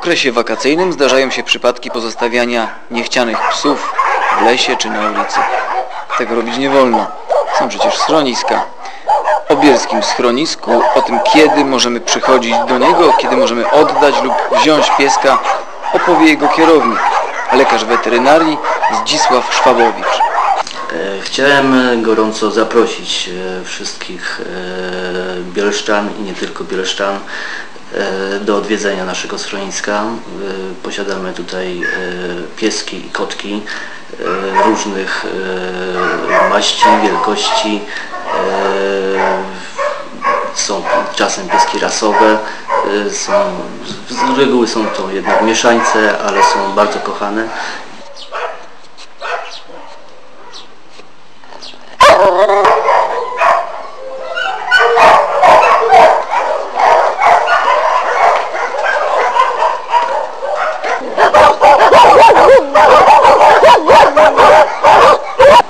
okresie wakacyjnym zdarzają się przypadki pozostawiania niechcianych psów w lesie czy na ulicy. Tego robić nie wolno. Są przecież schroniska. O bielskim schronisku, o tym kiedy możemy przychodzić do niego, kiedy możemy oddać lub wziąć pieska, opowie jego kierownik, lekarz weterynarii Zdzisław Szwabowicz. E, Chciałem gorąco zaprosić e, wszystkich e, bielszczan i nie tylko bielszczan do odwiedzenia naszego schroniska. E, Posiadamy tutaj e, pieski i kotki e, różnych e, maści, wielkości. e, Są czasem pieski rasowe, e, są, z reguły są to jednak mieszańce, ale są bardzo kochane.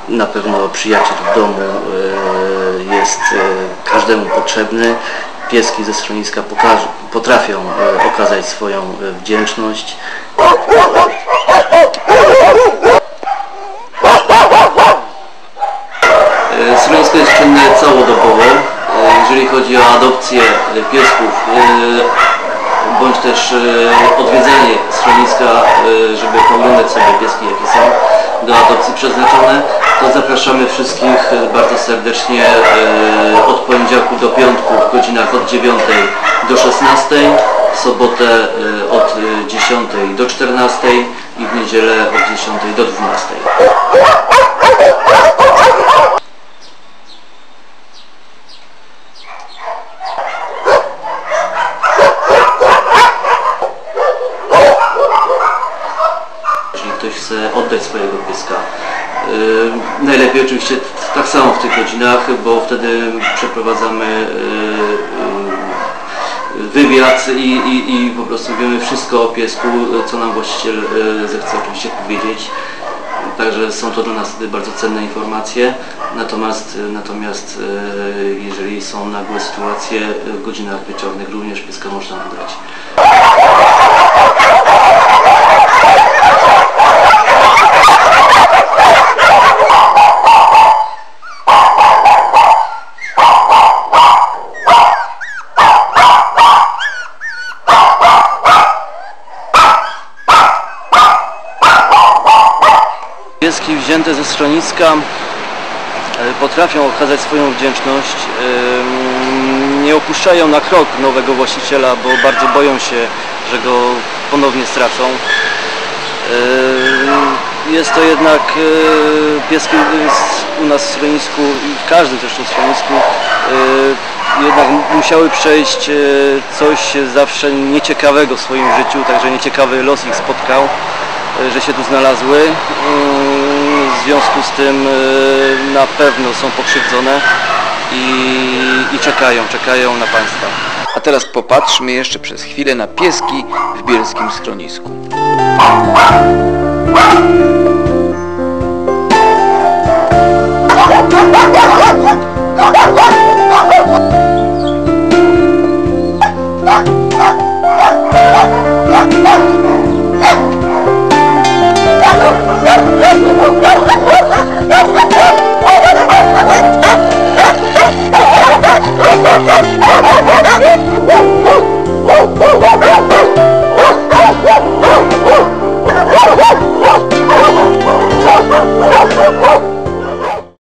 Na pewno przyjaciel w domu e, jest e, każdemu potrzebny. Pieski ze schroniska potrafią e, okazać swoją wdzięczność. Schronisko jest czynne całodobowo. Jeżeli chodzi o adopcję piesków bądź też odwiedzanie schroniska, żeby pooglądać sobie pieski jakie są do adopcji przeznaczone, to zapraszamy wszystkich e, bardzo serdecznie e, od poniedziałku do piątku w godzinach od 9 do 16, w sobotę e, od e, 10 do 14 i w niedzielę od 10 do 12. Jeśli ktoś chce oddać swojego pieska. Yy, najlepiej oczywiście tak samo w tych godzinach, bo wtedy przeprowadzamy yy, yy, wywiad i, i, i po prostu wiemy wszystko o piesku, co nam właściciel zechce oczywiście powiedzieć. Także są to dla nas bardzo cenne informacje. Natomiast, natomiast jeżeli są nagłe sytuacje w godzinach wieczornych również pieska można oddać. Pieski wzięte ze schroniska e, potrafią okazać swoją wdzięczność. Ym, Nie opuszczają na krok nowego właściciela, bo bardzo boją się, że go ponownie stracą. Ym, Jest to jednak e, pieski u nas w schronisku i w każdym zresztą schronisku e, jednak musiały przejść e, coś zawsze nieciekawego w swoim życiu, także nieciekawy los ich spotkał e, że się tu znalazły. Związku z tym e, na pewno są pokrzywdzone i, i czekają, czekają na Państwa. A teraz popatrzmy jeszcze przez chwilę na pieski w bielskim schronisku. Eu quero, eu quero, eu quero, eu quero, eu quero.